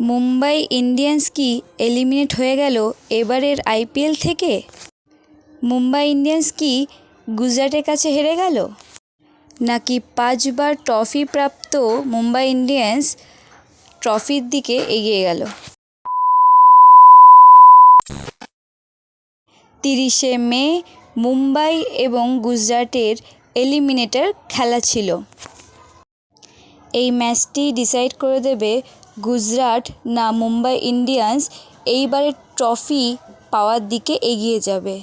Mumbai Indians কি eliminate হয়ে গেল এবারের আইপিএল থেকে? মুম্বাই ইন্ডিয়ান্স কি গুজরাটের কাছে হেরে গেল? নাকি পাঁচবার ট্রফি প্রাপ্ত মুম্বাই ইন্ডিয়ান্স ট্রফির দিকে এগিয়ে গেল? তিরিশে মে মুম্বাই এবং গুজরাটের এলিমিনেটর খেলা ছিল। এই ম্যাচটি ডিসাইড করে দেবে গুজরাট না মুম্বাই ইন্ডিয়ান্স এইবারের ট্রফি পাওয়ার দিকে এগিয়ে যাবে।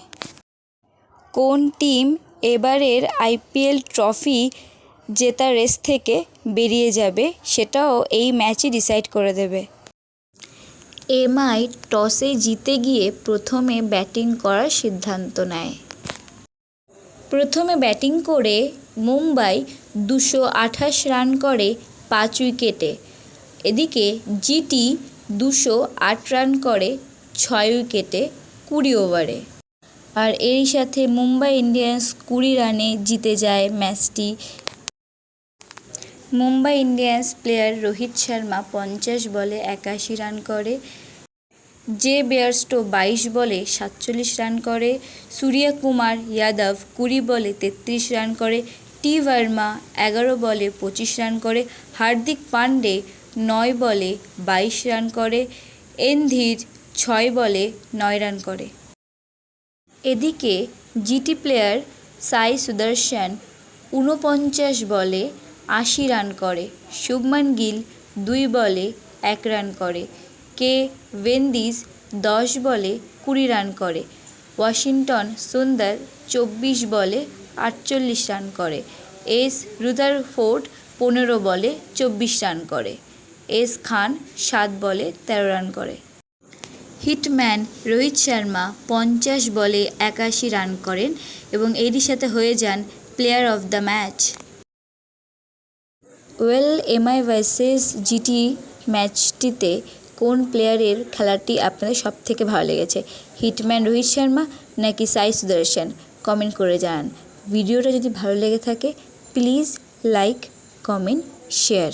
কোন টিম এবারের আইপিএল ট্রফি জেতার রেস থেকে বেরিয়ে যাবে সেটাও এই ম্যাচই ডিসাইড করে দেবে। এমআই টসে জিতে গিয়ে প্রথমে ব্যাটিং করার সিদ্ধান্ত নেয়। প্রথমে ব্যাটিং করে মুম্বাই দুশো আঠাশ রান করে পাঁচ উইকেটে এদিকে জিটি দুশো আট রান করে ছয় উইকেটে কুড়ি ওভারে। আর এরই সাথে মুম্বাই ইন্ডিয়ান্স কুড়ি রানে জিতে যায় ম্যাচটি। মুম্বাই ইন্ডিয়ান্স প্লেয়ার রোহিত শর্মা পঞ্চাশ বলে একাশি রান করে, জে বেয়ারস্টো বাইশ বলে সাতচল্লিশ রান করে সূর্যকুমার যাদব কুড়ি বলে তেত্রিশ রান করে, টি ভার্মা এগারো বলে পঁচিশ রান করে, হার্দিক পান্ডে নয় বলে বাইশ রান করে। এনধীর ছয় বলে নয় রান করে। এদিকে জিটি প্লেয়ার সাই সুদর্শন ঊনপঞ্চাশ বলে আশি রান করে। শুভমান গিল দুই বলে এক রান করে। কে ওয়েন্দিস দশ বলে কুড়ি রান করে। ওয়াশিংটন সুন্দর চব্বিশ বলে আটচল্লিশ রান করে। এস রুদারফোর্ড পনেরো বলে চব্বিশ রান করে। এস খান সাত বলে তেরো রান করে। হিটম্যান রোহিত শর্মা পঞ্চাশ বলে একাশি রান করেন এবং এরই সাথে হয়ে যান player of the match. Well, MI versus GT ম্যাচটিতে কোন প্লেয়ারের খেলাটি আপনাদের সব থেকে ভালো লেগেছে? হিটম্যান রোহিত শর্মা নাকি সাই সুদর্শন? কমেন্ট করে জানান। ভিডিওটা যদি ভালো লেগে থাকে, please like, comment, share.